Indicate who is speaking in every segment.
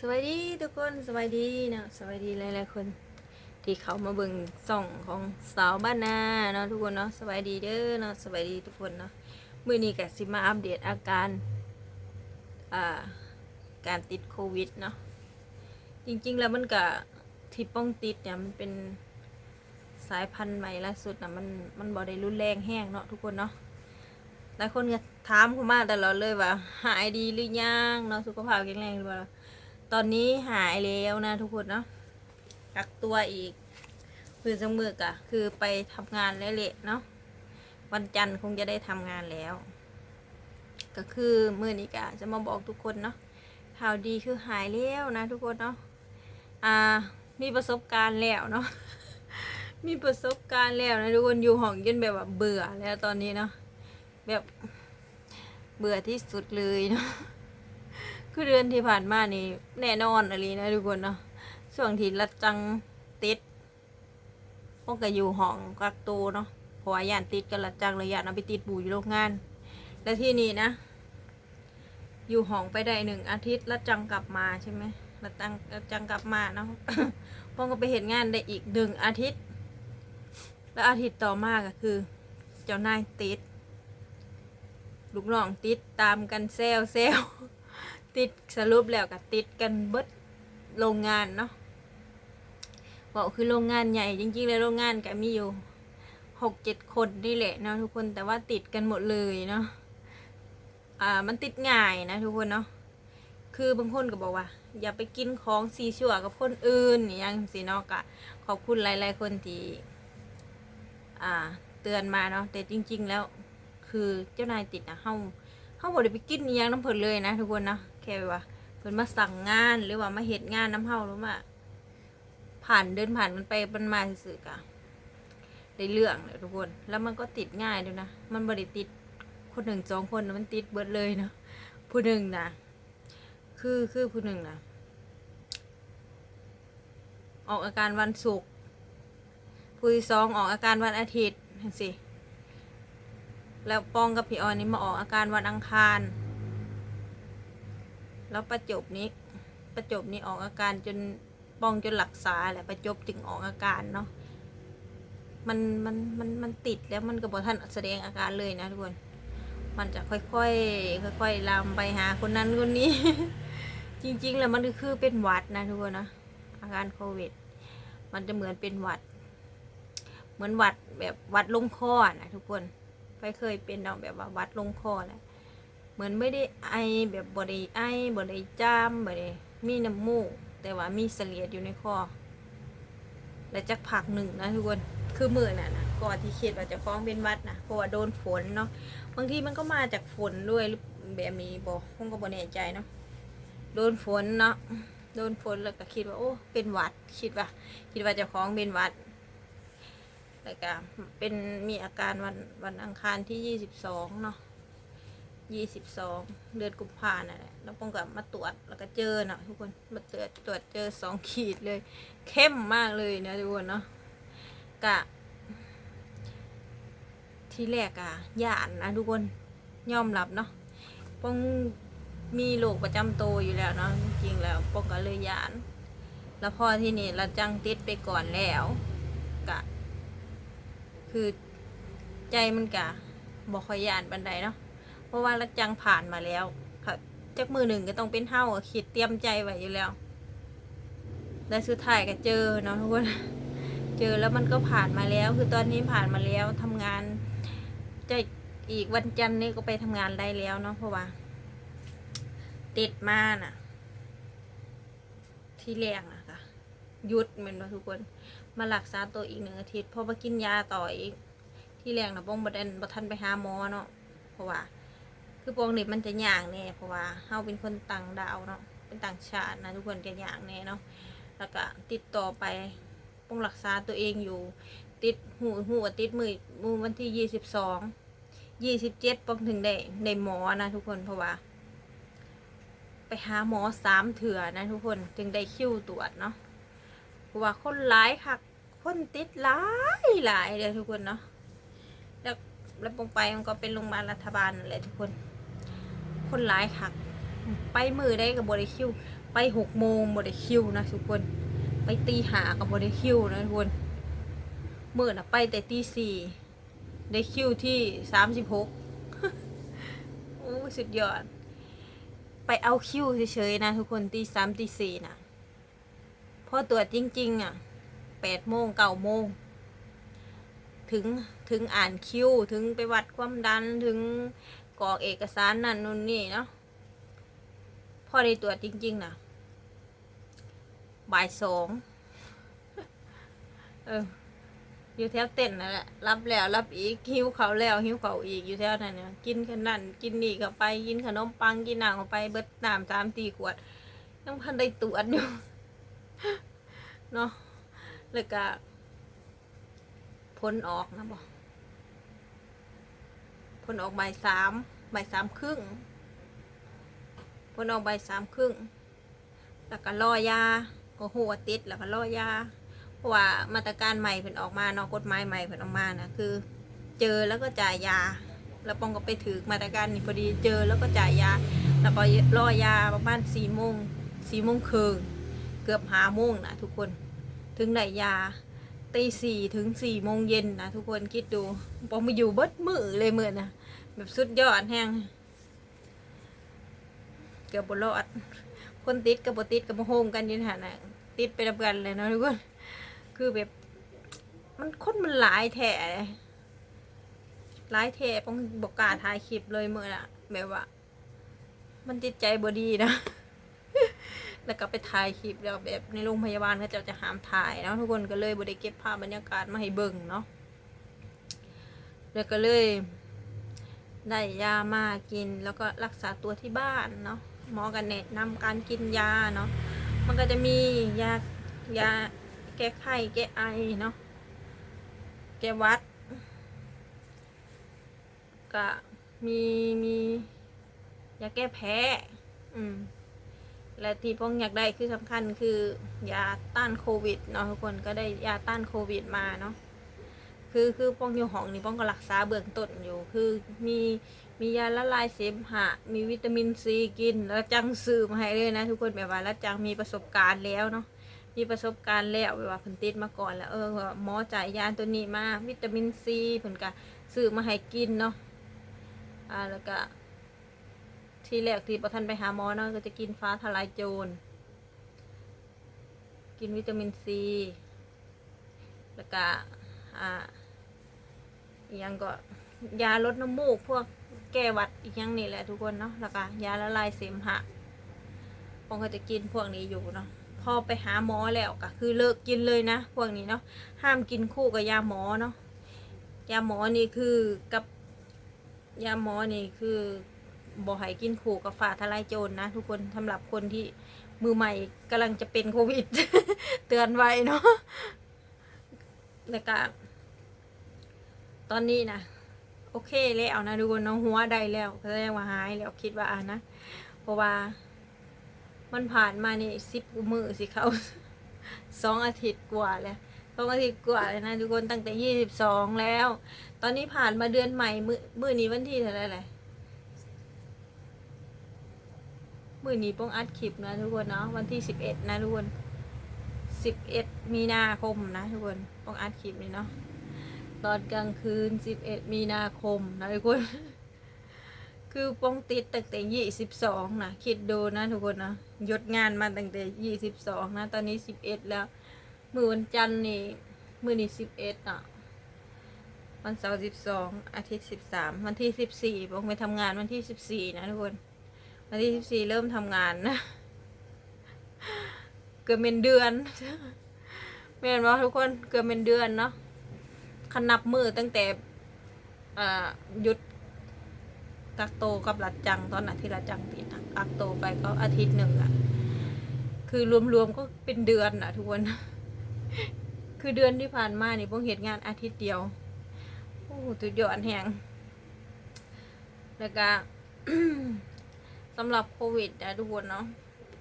Speaker 1: สวัสดีทุกคนสวัสดีเนาะสวัสดีหลายๆคน ที่เขามาเบิ่งส่องของสาวบ้านนาเนาะทุกคนเนาะสวัสดีเด้อเนาะสวัสดีทุกคนเนาะมื้อนี้ก็สิมาอัปเดตอาการอ่าการติดโควิดเนาะจริงๆแล้วมันก็ที่ป้องติดเนี่ยมันเป็นสายพันธุ์ใหม่ล่าสุดนะมันมันบ่ได้รุนแรงแห้งเนาะทุกคนเนาะหลายคนก็ถามเขามาตลอดเลยว่าหายดีหรือยังเนาะสุขภาพแข็งแรงหรือเปล่า ตอนนี้หายแล้วนะทุกคนเนาะกักตัวอีกคืนสมือกะคือไปทำงานแล้วแหละเนาะวันจันทร์คงจะได้ทำงานแล้ว ก็คือมื่อนี้กะจะมาบอกทุกคนเนาะข่าวดีคือหายแล้วนะทุกคนเนาะอ่ามีประสบการณ์แล้วเนาะมีประสบการณ์แล้วนะทุกคนอยู่ห้องจนแบบว่าเบื่อแล้วตอนนี้เนาะแบบเบื่อที่สุดเลยเนาะ คือเดือนที่ผ่านมานี่แน่นอนอะไรนะทุกคนเนาะช่วงที่รัดจังติดพวกก็อยู่ห้องกักตัวเนาะเพราะว่าย่านติดกันรัดจังเลยย่านเอาไปติดบูอยู่โรงงาน แล้วที่นี่นะ อยู่ห้องไปได้หนึ่งอาทิตย์รัดจังกลับมาใช่ไหมรัดจังรัดจังกลับมาเนาะพวกก็ไปเห็นงานได้อีกหนึ่งอาทิตย์ แล้วอาทิตย์ต่อมาก็คือ เจ้านายติดลูกน้องติดตามกันแซวแซว ติดสรุปแล้วก็ติดกันเบิดโรงงานเนาะบอกคือโรงงานใหญ่จริงๆแล้วโรงงานก็มีอยู่หกเจ็ดคนนี่แหละนะทุกคนแต่ว่าติดกันหมดเลยเนาะอ่ามันติดง่ายนะทุกคนเนาะคือบางคนก็บอกว่า อย่าไปกินของซีชั่วกับคนอื่นอย่างสิเนาะกะขอบคุณหลายๆคนที่อ่า เตือนมาเนาะแต่จริง ๆ แล้ว คือเจ้านายติดนะเฮาเขาบอกได้ไปกินอิหยังน้ำเพิ่นเลยนะทุกคนเนาะ แค่ว่าเพิ่นมาสั่งงานหรือว่ามาเหตุงานน้ำเฮาหรือว่าผ่านเดินผ่านมันไปมันมาสื่อกะได้เรื่องเลยทุกคน แล้วมันก็ติดง่ายด้วยนะ มันบริติดคนหนึ่งสองคนมันติดเบิดเลยเนาะผู้หนึ่งนะคือคือผู้หนึ่งนะออกอาการวันศุกร์ผู้ที่สองออกอาการวันอาทิตย์เห็นสิแล้วปองกับพี่ออนนี่มาออกอาการวันอังคาร แล้วประจบนี้ประจบนี้ออกอาการจนปองจนหลักษาแหละประจบจึงออกอาการเนาะมันมันมันมันติดแล้วมันก็บอกท่านแสดงอาการเลยนะทุกคน มันจะค่อยๆค่อยๆลามไปหาคนนั้นคนนี้ จริงๆ แล้วมันก็คือเป็นหวัดนะทุกคนนะอาการโควิด มันจะเหมือนเป็นหวัด เหมือนหวัดแบบหวัดลงคอนะทุกคนไปเคยเป็นเอาแบบว่าวัดลงคอแหละ เหมือนไม่ได้ไอแบบบริไอบริจามบริมีน้ำมูก แต่ว่ามีเสลียดอยู่ในคอและจักผักหนึ่งนะทุกคนคือมือน่ะนะก่อนที่คิดว่าจะฟ้องเป็นวัดนะเพราะว่าโดนฝนเนาะบางทีมันก็มาจากฝนด้วยหรือแบบนี้บอกคงก็บ่แน่ใจเนาะโดนฝนเนาะโดนฝนแล้วก็คิดว่าโอ้เป็นวัดคิดว่า คิดว่าจะฟ้องเป็นวัดแล้วก็เป็นมีอาการวันวันอังคารที่ยี่สิบสองเนาะ ยี่สิบสองเดือนกุมภาน่ะแหละแล้วปองกับมาตรวจแล้วก็เจอเนาะทุกคนมาตรวจตรวจเจอสองขีดเลย เข้มมากเลยนะทุกคนเนาะกะ ที่แรกอะย่านนะทุกคนยอมรับเนาะปองมีโรคประจำตัวอยู่แล้วเนาะจริงแล้วปองก็เลยย่าน แล้วพอที่นี่เราจังติดไปก่อนแล้วกะ คือใจมันกะบอกคอยยานบันไดเนาะ ราะว่ารักจังผ่านมาแล้วค่ะจักมือหนึ่งก็ต้องเป็นเท่าคิดเตรียมใจไว้อยู่แล้วและสุดท้ายก็เจอเนาะทุกคนเจอแล้วมันก็ผ่านมาแล้ว คือตอนนี้ผ่านมาแล้วทำงานจะอีกวันจันทร์นี้ก็ไปทำงานได้แล้วเนาะเพราะว่า ติดมาน่ะ ที่แรงอะค่ะหยุดเหมือนว่าทุกคน มารักษาตัวอีกหนึ่งอาทิตย์พอมากินยาต่ออีก ที่แรงนะป้องบัดันบัทันไปหาหมอเนาะเพราะว่า คือปองเด็กมันจะย่างแน่เพราะว่าเฮาเป็นคนต่างดาวเนาะเป็นต่างชาตินะทุกคนจะย่างแน่เนาะแล้วก็ติดต่อไปป้องรักษาตัวเองอยู่ ติดหูหูติดมือมือวันที่ยี่สิบสองยี่สิบเจ็ดป้องถึงได้ได้หมอนะทุกคนเพราะว่า ไปหาหมอสามเถื่อนะทุกคนจึงได้คิวตรวจเนาะเพราะว่าคนร้ายค่ะคนติดหลายหลายเลยทุกคนเนาะแล้วแล้วปงไปมันก็เป็นโรงพยาบาลรัฐบาลนั่นแหละทุกคน คนร้ายค่ะไปมือได้กับบริคิว ไปหกโมงบไดคิวนะทุกคน ไปตีหากับบไดคิวนะทุกคนมือน่ะไปแต่ตีสี่ได้คิวที่สามสิบหกโอ้สุดยอด ไปเอาคิวเฉยๆนะทุกคนตีสามตีสี่นะพอตรวจจริงๆอะแปดโมงเก้าโมงถึงถึงอ่านคิว ถึงไปวัดความดันถึง กรอกเอกสารนั่นนู่นนี่เนาะพอได้ตรวจจริง ๆนะบ่ายสองเอออยู่แถวเต้นนั่นแหละรับแล้วรับอีกหิวเขาแล้วหิวเขาอีกอยู่แถวนั้นเนี่ยกินขนาดกินนี่เข้าไปกินขนมปังกินหน้ำเข้าไปเบิดน้ำสามตีขวดยังพันได้ตรวจอยู่เนาะแล้วก็ผลออกนะบอก ผลออกใบสามใบสามครึ่งผลออกใบสามครึ่งแล้วก็รอยาก็หัวติดแล้วก็รอยาเพราะว่ามาตรการใหม่เพิ่นออกมาเนาะกฎหมายใหม่เพิ่นออกมานะคือ เจอแล้วก็จ่ายยา แล้วปองก็ไปถือมาตรการนี่พอดีเจอแล้วก็จ่ายยา แล้วก็รอยาประมาณสี่โมงสี่โมงครึ่งเกือบห้าโมงนะทุกคน ถึงได้ยา ตีสี่ถึงสี่โมงเย็นนะทุกคนคิดดูปองมาอยู่เบิดมือเลยมือนะแบบสุดยอดแห้งเกือบบรอด คนติดกับบติดกับโฮมกันยินหานะติดไปดับกันเลยนะทุกคนคือแบบ มันคนมันหลายแถเลยหลายแถปองบอกกาถ่ายคลิปเลยเมื่อนะแบบว่า มันจิตใจบดีนะ แล้วก็ไปถ่ายคลิปแล้วแบบในโรงพยาบาลเขาจะจะห้ามถ่ายเนาะทุกคนก็เลยบได้เก็บภาพบรรยากาศมาให้เบิ่งเนาะแล้วก็เลยได้ยามากินแล้วก็รักษาตัวที่บ้านเนาะหมอกันแนะนำการกินยาเนาะมันก็จะมียายาแก้ไข้แก้ไอเนาะแก้วัดก็มีมียาแก้แพ้อืม และที่พวกอยากได้คือสำคัญคือยาต้านโควิดเนาะทุกคนก็ได้ยาต้านโควิดมาเนาะคือคือป้องอยู่ห้องนี่ป้องก็รักษาเบื้องต้นอยู่ คือมีมียาละลายเสมหะ มีวิตามินซีกินแล้วจังซื้อมาให้เลยนะทุกคนแบบว่าแล้วจังมีประสบการณ์แล้วเนาะมีประสบการณ์แล้วแบบว่าเพิ่นติดมาก่อนแล้วเออหมอจ่ายยาตัวนี้มาวิตามินซีเพิ่นก็ซื้อมาให้กินเนาะอ่าแล้วก็ ที่แรกที่ประทันไปหาหมอเนาะก็จะกินฟ้าทลายโจร กินวิตามินซี แล้วก็อ่ายังก็ยาลดน้ำมูกพวกแก้หวัดอีกอย่างนี่แหละทุกคนเนาะแล้วก็ยาละลายเสมหะปองก็จะกินพวกนี้อยู่เนาะพอไปหาหมอแล้วก็คือเลิกกินเลยนะพวกนี้เนาะห้ามกินคู่กับยาหมอเนาะยาหมอนี่คือกับยาหมอนี่คือ บอกให้กินขู่กับฝาทลายโจรนะทุกคนสำหรับคนที่มือใหม่กำลังจะเป็นโควิด เตือนไว้เนาะแล้วก็ตอนนี้นะโอเคแล้วนะทุกคนน้องหัวได้แล้วแสดงว่าหายแล้วคิดว่าอะนะ เพราะว่า มันผ่านมานี่สิบมือสิเขาสองอาทิตย์กว่าแล้วสองอาทิตย์กว่าเลยนะทุกคนตั้งแต่ยี่สิบสองแล้ว ตอนนี้ผ่านมาเดือนใหม่มือมือนี้วันที่เท่าไหรเลย มื่อนี้ป้องอัดคลิปนะทุกคนเนาะวันที่สิบเอ็ดนะทุกคนสิบเอ็ดมีนาคมนะทุกคนป้องอัดคลิปนี้เนาะตอนกลางคืนสิบเอ็ดมีนาคมนะทุกคน คือป้องติดตั้งแต่ยี่สิบสองนะคิดดูนะทุกคนนะยศงานมาตั้งแต่ยี่สิบสองนะตอนนี้สิบเอ็ดแล้วมือวันจันทร์นี่มือนี้สิบเอ็ดอะวันเสาร์สิบสองอาทิตย์สิบสามวันที่สิบสี่ป้องไปทำงานวันที่สิบสี่นะทุกคน วันที่สิบสี่เริ่มทำงานนะ เกือบเป็นเดือนเม่นว่าทุกคนเกือบเป็นเดือนเนาะขนับมือตั้งแต่หยุดกักโตกับหลัดจังตอนอาทิตย์หลัดจังปิดอะกักโตไปก็อาทิตย์หนึ่งอะคือรวมๆก็เป็นเดือนอะทุกคน คือเดือนที่ผ่านมานี่พวกเหตุงานอาทิตย์เดียวโอ้ตุดยอดแหงแล้วก็ สำหรับโควิดนะทุกคนเนาะ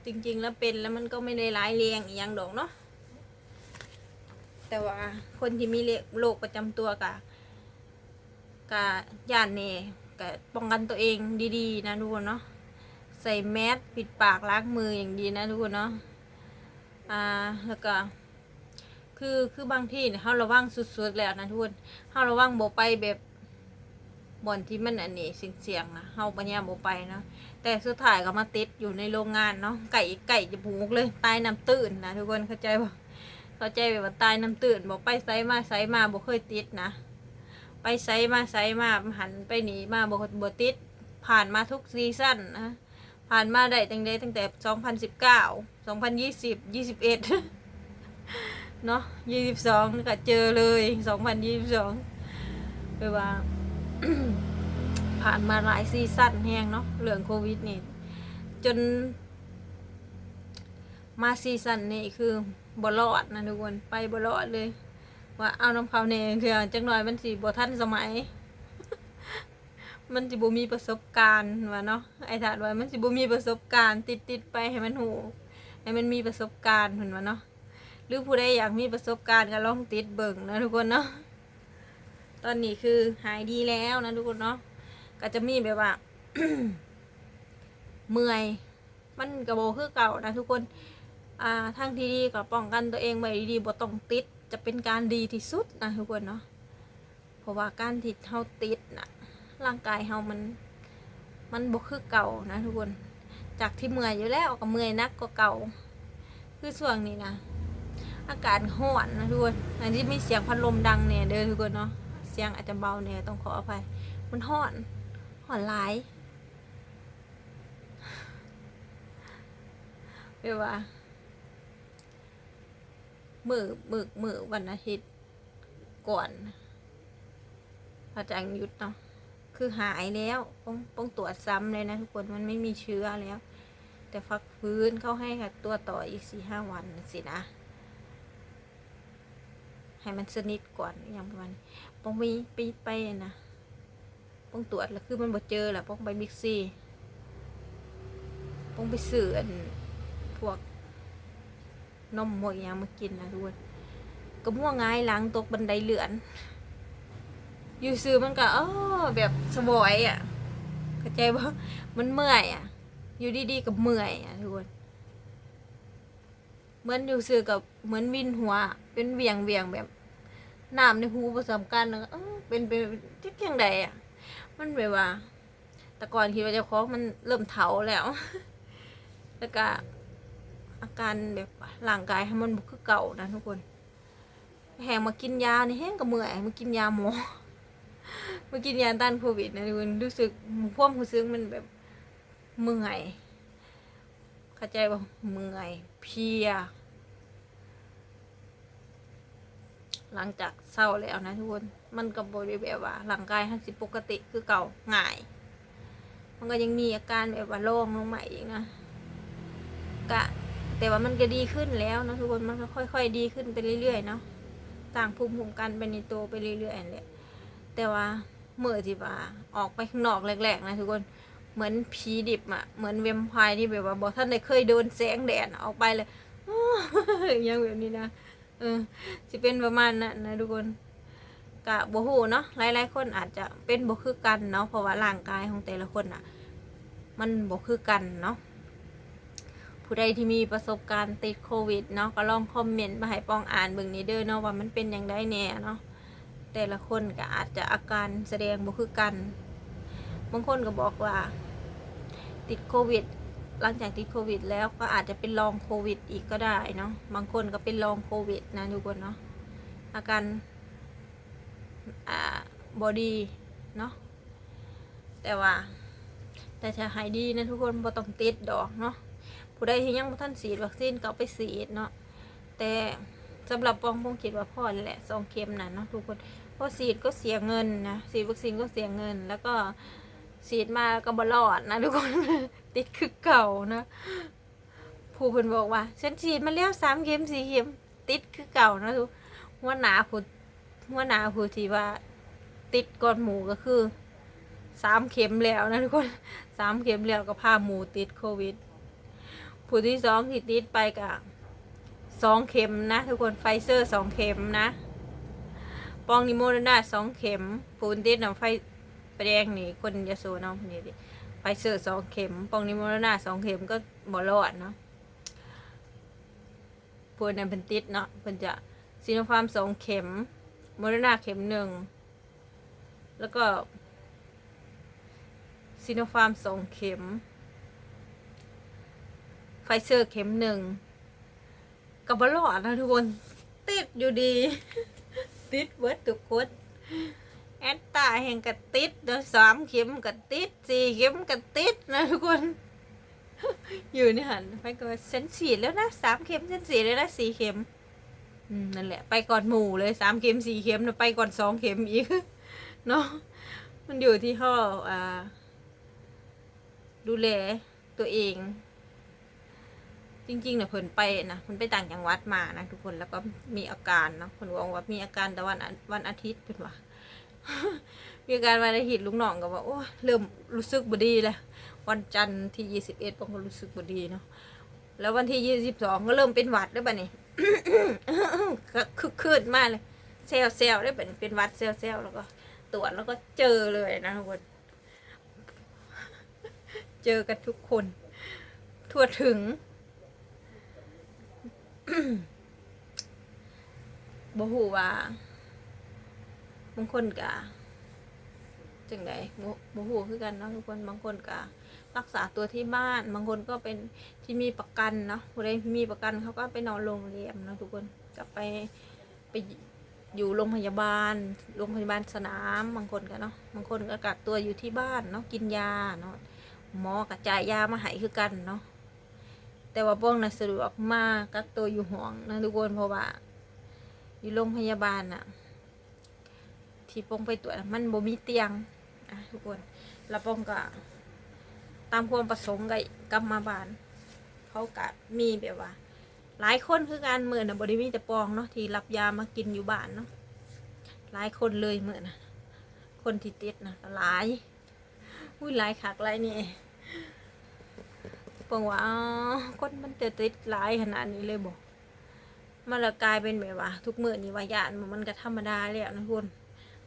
Speaker 1: จริง ๆ แล้วเป็นแล้วมันก็ไม่ได้ร้ายแรงอีกอย่างดอกเนาะแต่ว่าคนที่มีโรคประจำตัวกะกะย่านเน่กะป้องกันตัวเองดีๆ นะทุกคนเนาะใส่แมสปิดปากล้างมืออย่างดีนะทุกคนเนาะอ่าแล้วก็คือคือบางที่เนี่ยเฮาระวังสุดๆแล้วนะทุกคนเฮาระวังบ่ไปแบบบ่อนที่มันอันนี้เสี่ยงๆนะเฮาปัญญาบ่ไปเนาะ แต่สุดท้ายก็มาติดอยู่ในโรงงานเนาะไก่ไก่จะผูกเลยตายน้ำตื้นนะทุกคนเข้าใจบ่เข้าใจแบบว่าตายน้ำตื้นบ่ไปไสมาไสมาบ่เคยติดนะ ไปไสมาไสมาหันไปหนีมาบ่บ่ติด ผ่านมาทุกซีซั่นนะผ่านมาได้ตั้งแต่ตั้งแต่2019 2020 21เนาะยี่สิบสองก็เจอเลยสองพันยี่สิบสองไปว่า ผ่านมาหลายซีซั่นแห้งเนาะเรื่องโควิดนี่ จน มาซีซั่นนี่คือบรอดนะทุกคนไปบรอดเลย ว่าเอาน้ำเขาเนี่ยเถื่อจังหน่อยมันสิบ่ทันสมัย มันสิบ่มีประสบการณ์ว่าเนาะไอ้ถาดว่ามันสิบ่มีประสบการณ์ ติดติดไปให้มันหูให้มันมีประสบการณ์เห็นว่าเนาะหรือผู้ใดอยากมีประสบการณ์ก็ลองติดเบิ่งนะทุกคนเนาะตอนนี้คือหายดีแล้วนะทุกคนเนาะ ก็จะมีแบบว่า เมื่อย มันกระโบคือเก่านะทุกคน อ่าทางที่ดีก็ป้องกันตัวเองไว้ดีๆบ่ต้องติด จะเป็นการดีที่สุดนะทุกคนเนาะ เพราะว่าการที่เฮาติดนะร่างกายเฮามัน มันบ่คือเก่านะทุกคน จากที่เมื่อยอยู่แล้วก็เมื่อยนักกว่าเก่า คือช่วงนี้นะอากาศห้อนนะทุกคนอันที่มีเสียงพัดลมดังเนี่ยเด้อทุกคนเนาะ เสียงอาจจะเบาเนี่ยต้องขออภัย มันห้อน หอนหลายเรียกว่ามือมือมือวันอาทิตย์ก่อนอาจารย์หยุดเนาะคือหายแล้วต้องต้องตรวจซ้ำเลยนะทุกคนมันไม่มีเชื้อแล้ว แต่ฟักฟื้นเขาให้ค่ะตัวต่ออีกสี่ห้าวันสินะ ให้มันสนิทก่อนอย่างประมาณป้องไปไปไปนะ ป้องตรวจแล้วคือมันบ่เจอแหละป้องไปบิ๊กซีป้องไปซื้ออันพวกนมหมวกอย่างมากินนะทุกคนก็ม่วงง่ายล้างตกบันไดเลื่อน อยู่ซื้อมันก็เออแบบสบอยอะเข้าใจบ่มันเมื่อยอะ อยู่ดีๆกับเมื่อยอะทุกคนเหมือนอยู่ซื้อกับเหมือนวินหัว เป็นเวียงเวียงแบบน้ำในหูผสมกันแล้วก็เออเป็นเป็นที่เพียงใดอะ มันแบบว่า แต่ก่อนคิดว่าจะคล้องมันเริ่มเถาแล้ว แล้วก็อาการแบบร่างกายให้มันบุคือเก่านะทุกคน แหงมากินยานี่แห้งกับเมื่อยมากินยาหมอมากินยาต้านโควิดนะทุกคนรู้สึกพวกรู้สึกมันแบบเมื่อยเข้าใจป่ะเมื่อยเพลีย หลังจากเศร้าแล้วนะทุกคน มันก็บริแบบว่าร่างกายทันสิปกติคือเก่าง่าย มันก็ยังมีอาการแบบว่าโล่งลงมาอีกนะกะแต่ว่ามันก็ดีขึ้นแล้วนะทุกคนมันก็ค่อย ๆ ดีขึ้นไปเรื่อยๆเนาะต่างภูมิคุ้มกันไปในตัวไปเรื่อยๆแหละแต่ว่าเมื่อที่ว่าออกไปข้างนอกแรกๆนะทุกคนเหมือนผีดิบอะเหมือนเวมไพร์ที่แบบว่าบอกท่านได้เคยโดนแสงแดดออกไปเลยยังแบบนี้นะ ออจะเป็นประมาณนั้นนะทุกคนกะบ่ฮู้เนาะหลายๆคนอาจจะเป็นบ่คือกันเนาะเพราะว่าร่างกายของแต่ละคนอะมันบ่คือกันเนาะผู้ใดที่มีประสบการณ์ติดโควิดเนาะก็ลองคอมเมนต์มาให้ปองอ่านเบิ่งนี้เด้อเนาะว่ามันเป็นอย่างไดแน่เนาะแต่ละคนก็อาจจะอาการแสดงบ่คือกัน บางคนก็บอกว่า ติดโควิด หลังจากติดโควิด แล้วก็อาจจะเป็นลองโควิด อีกก็ได้เนาะบางคนก็เป็นลองโควิดนะทุกคนเนาะอาการอ่าบอดีเนาะแต่ว่า แต่ถ้าหายดีนะทุกคนบ่ต้องติดดอกเนาะผู้ใดที่ยังบ่ทันฉีดวัคซีนก็ไปฉีดเนาะแต่สำหรับปองพงคิดว่าพอแหละสองเข็มนะเนาะทุกคนเพราะฉีดก็เสียเงินนะฉีดวัคซีนก็เสียเงิน แล้วก็ ฉีดมาก็บรอดนะทุกคน ติดคือเก่านะผู้เพิ่นบอกว่าฉันฉีดมาแล้วสามเข็มสี่เข็มติดคือเก่านะทุกหัวหนาผู้หัวหนาผู้ที่ว่า ติดก่อนหมูก็คือสามเข็มแล้วนะทุกคนสามเข็มแล้วก็พาหมูติดโควิด ผู้ที่สองที่ติดไปก็สองเข็มนะ ทุกคนไฟเซอร์สองเข็มนะ ปองนิโมเดนาสองเข็มปูนติดเนาะไฟ ปแดงนี่คนยาโซเนาะนี่ดิไปเซอสองเข็มปองนิโมโรนาสองเข็มก็บ่รอดเนาะพวกนั้นเป็นติดเนาะเพิ่นจะซีโนฟาร์มสองเข็มโมโรนาเข็มหนึ่งแล้วก็ซีโนฟาร์มสองเข็ม ไฟเซอร์เข็มหนึ่งกับบลอดนะทุกคน ติดอยู่ดี ติดเวิร์ดทุกคน แอดตาแห่งกระติดเดี๋ยวสามเข็มกระติดสี่เข็มกระติดนะทุกคน อยู่ในหันไปก่อนเซนสีแล้วนะสามเข็มเซนสีแล้วนะสี่เข็มอืมนั่นแหละ ไปก่อนหมู่เลยสามเข็มสี่เข็มนะไปก่อนสองเข็มอีกเนาะมันอยู่ที่ห้ออ่า ดูแลตัวเอง จริงๆเนี่ยเพิ่นไปนะเพิ่นไปต่างจังหวัดมานะทุกคนแล้วก็มีอาการเนาะเพิ่นบอกว่ามีอาการแต่วันอาวันอาทิตย์เพิ่นว่า มีอาการวันอาทิตย์ลุงน้องก็ว่าโอ้เริ่มรู้สึกบ่ดีแล้ววันจันทร์ที่ยี่สิบเอ็ดผมก็รู้สึกบ่ดีเนาะแล้ววันที่ยี่สิบสองก็เริ่มเป็นหวัดแล้วบัดนี้ก็คึกคืนมากเลยเซลเซลได้บัดนี้เป็นหวัดเซลเซลแล้วก็ตรวจแล้วก็เจอเลยนะทุกคนเจอกันทุกคน ทั่วถึงบ่ฮู้ว่า บางคนกะจังไดบ่บ่ฮู้คือกันเนาะทุกคนบางคนกะรักษาตัวที่บ้าน บางคนก็เป็นที่มีประกันเนาะผู้ใดมีประกันเขาก็ไปนอนโรงแรมเนาะทุกคนกลับไปไปอยู่โรงพยาบาล โรงพยาบาลสนาม บางคนก็เนาะ บางคนก็กักตัวอยู่ที่บ้านเนาะ กินยาเนาะ หมอกระจายยามาให้คือกันเนาะ แต่ว่าป้องนะสะดวกมากกักตัวอยู่ห้องนะทุกคนเพราะว่า อยู่โรงพยาบาลน่ะ ที่ป้องไปตรวจมันบ่มีเตียงอะทุกคนแล้วป้องก็ตามความประสงค์กับกลับมาบ้านเขาก็มีแบบว่า หลายคนคือการเมื่อนะบริมีแต่ปองเนาะที่รับยามากินอยู่บ้านเนาะหลายคนเลยเหมือนนะคนที่ติดนะหลายอุ้ยหลายคักหลายนี่ปิงว่าคนมันจะติดหลายขนาดนี้เลยบอกมันละกลายเป็นแบบว่า ทุกมื้อนี่วาญาติมันก็ธรรมดาแล้วนะคุณ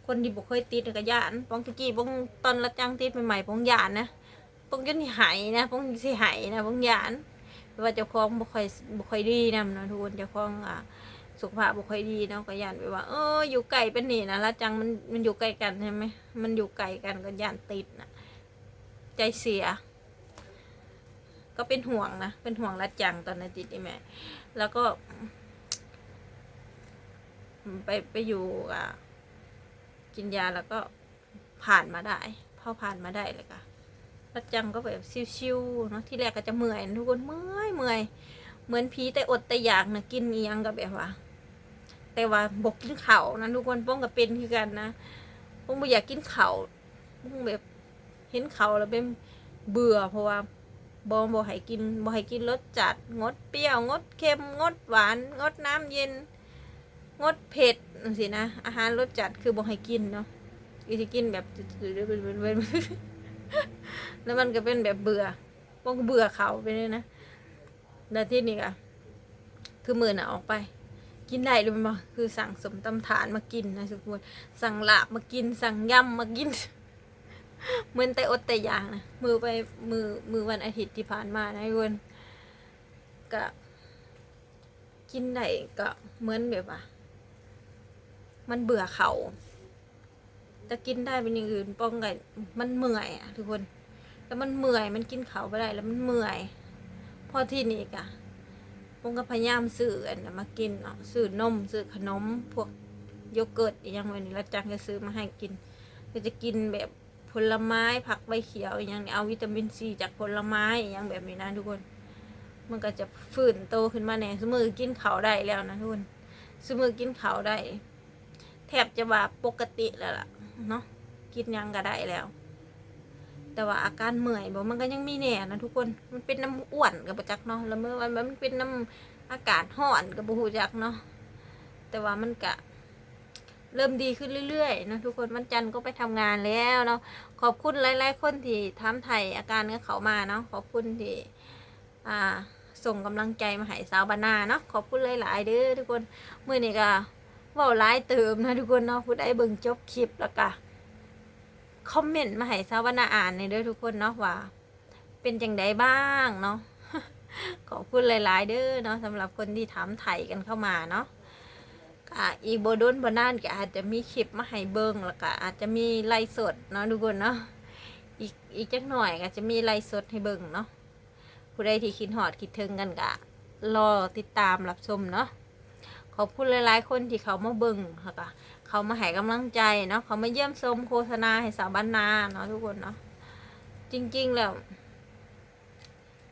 Speaker 1: คนที่บ่เคยติดก็ญาติปองตะกี้ปองตอนรับจ้างติดใหม่ๆปองญาตินะปองจนหายนะปองสิหายนะปองญาติว่าเจ้าของบ่ค่อยบ่ค่อยดีนำนะทุกคนเจ้าของอะสุขภาพบ่ค่อยดีเนาะก็ญาติแบบว่า เอออยู่ไกลเป็นนี่นะรับจ้างมันมันอยู่ใกลกันใช่ไหมมันอยู่ไกลกันก็ญาติติดนะใจเสีย ก็เป็นห่วงนะเป็นห่วงรัดจังตอนนั้นติดนี่แม่แล้วก็ ไปไปอยู่อะ กินยาแล้วก็ผ่านมาได้พอผ่านมาได้เลยค่ะรัดจังก็แบบชิวๆเนาะที่แรกก็จะเมื่อยทุกคนเมื่อยเมื่อยเหมือนผีแต่อดแต่อยากนะกินเอียงกับแบบว่า แต่ว่าบกกินเข่านะทุกคนป้องกับเป็นคือกันนะป้องบ่อยากกินเข่าป้องแบบเห็นเขาแล้วเป็นเบื่อเพราะว่าบอบ่ให้กินบ่ให้กินรสจัดงดเปรี้ยวงดเค็มงดหวาน งดน้ำเย็น งดเผ็ดสินะ อาหารรสจัดคือบ่ให้กินเนาะอีจะกินแบบแล้วมันก็เป็นแบบเบื่อพวกเบื่อเขาไปเลยนะแล้วที่นี่ก็คือมือน่ะออกไป กินได้เลยมั้ยคือสั่งสมตำฐานมากินนะทุกคนสั่งลาบมากิน สั่งยำมากินเหมือนแต่อดแต่อย่ากนะมือไปมือมือวันอาทิตย์ที่ผ่านมานะทุกคนก็กินได้ก็เหมือนแบบว่า มันเบื่อเขาแต่กินได้เป็นอย่างอื่นป้องกันมันเมื่อยอะทุกคน แล้วมันเมื่อยมันกินเขาไปได้แล้วมันเมื่อย พอที่นี่กะป้องก็พยายามซื้ออันน่ะมากินเนาะซื้อนมซื้อขนมพวกโยเกิร์ตอย่างไว้นี่แล้วจังจะซื้อมาให้กิน ก็จะกินแบบผลไม้ผักใบเขียวอย่างนี้เอาวิตามินซีจากผลไม้อย่างแบบนี้นะทุกคน มันก็จะฟื้นโตขึ้นมาแน่สมือกินเขาได้แล้วนะทุกคนสมือกินเขาได้ แทบจะว่าปกติแล้วล่ะเนาะกินยังก็ได้แล้ว แต่ว่าอาการเมื่อยบอกมันก็ยังมีแน่นะทุกคนมันเป็นน้ำอ้วนกับประจักเนาะแล้วเมื่อวันมันเป็นน้ำอากาศร้อนกับบุหูจักเนาะแต่ว่ามันกะเริ่มดีขึ้นเรื่อยๆนะทุกคนวันจันทร์ก็ไปทำงานแล้วเนาะขอบคุณหลายๆคนที่ทำไทยอาการก็เขามาเนาะขอบคุณที่อ่าส่งกำลังใจมาให้สาวบานาเนาะขอบคุณหลายๆเด้อทุกคนเมื่อนี้ก็ เว่าร้ายเติมนะทุกคนเนาะผู้ใดเบิ่งจบคลิปแล้วก็คอมเมนต์มาให้สาวนาอ่านในเด้อทุกคนเนาะว่า เป็นจังไดบ้างเนาะขอบคุณหลาย ๆ เด้อเนาะสำหรับคนที่ถามไถ่กันเข้ามาเนาะอีโบโดนบนานก็อาจจะมีคลิปมาให้เบิ่งแล้วก็อาจจะมีไลฟ์สดเนาะทุกคนเนาะอีกอีกจักหน่อยก็จะมีไลฟ์สดให้เบิ่งเนาะผู้ใดที่คิดหอดคิดถึงกันก็รอติดตามรับชมเนาะ ขอบคุณหลายๆ คนที่เขามาเบิ่งแล้วก็เขามาให้กำลังใจเนาะเขามาเยี่ยมชมโฆษณาให้สาวบ้านนาเนาะทุกคนเนาะจริง ๆ แล้ว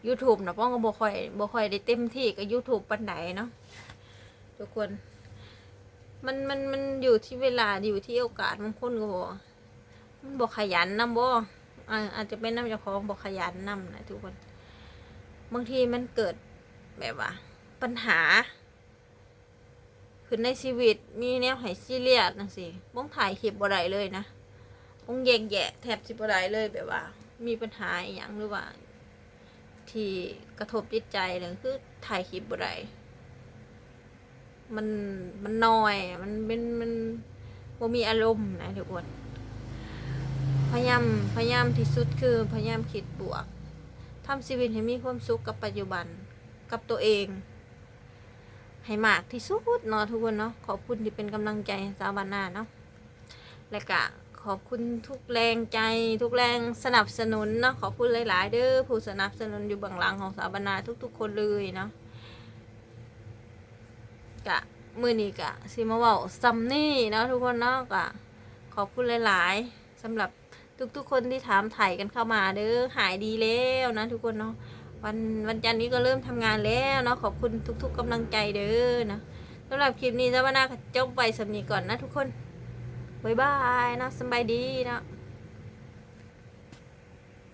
Speaker 1: YouTube นะป้องก็บ่ค่อยบ่ค่อยได้เต็มที่กับ YouTube ปานใดเนาะทุกคน มันมันมันอยู่ที่เวลาอยู่ที่โอกาสบางคนก็บอกมันบ่ขยันนำบ่อาอาจจะเป็นน้ำเจ้าของบ่ขยันนำนะทุกคน บางทีมันเกิดแบบว่า ปัญหา ขึ้นในชีวิตมีแนวให้ซีเรียสจังซี่บ้องถ่ายคลิปบ่ได้เลยนะบ้องแยกแยะแทบสิบ่ได้เลยแบบว่า มีปัญหาอีหยังหรือว่า ที่กระทบจิตใจเลยคือถ่ายคลิปบ่ได้มันมันนอยมันเป็นมันบ่มีอารมณ์นะทุกคนพยายามพยายามที่สุดคือพยายามคิดบวกทำชีวิตให้มีความสุขกับปัจจุบันกับตัวเอง ให้มากที่สุดเนาะทุกคนเนาะขอบคุณที่เป็นกำลังใจสาวบานาเนาะและก็ขอบคุณทุกแรงใจ ทุกแรงสนับสนุนเนาะขอบคุณหลาย ๆ เด้อผู้สนับสนุนอยู่เบื้องหลังของสาวบานาทุก ๆ คนเลยเนาะกะมือนี้กะซิมาว่าซัมนี่เนาะทุกคนเนาะกะขอบคุณหลาย ๆสำหรับทุก ๆ คนที่ถามไถ่กันเข้ามาเด้อหายดีแล้วนะทุกคนเนาะ วันวันจันทร์นี้ก็เริ่มทำงานแล้วเนาะขอบคุณทุก ๆกำลังใจเด้อนะสำหรับคลิปนี้จะมานาจบไปสำนีก่อนนะทุกคนบ๊ายบายเนาะสบายดีเนาะ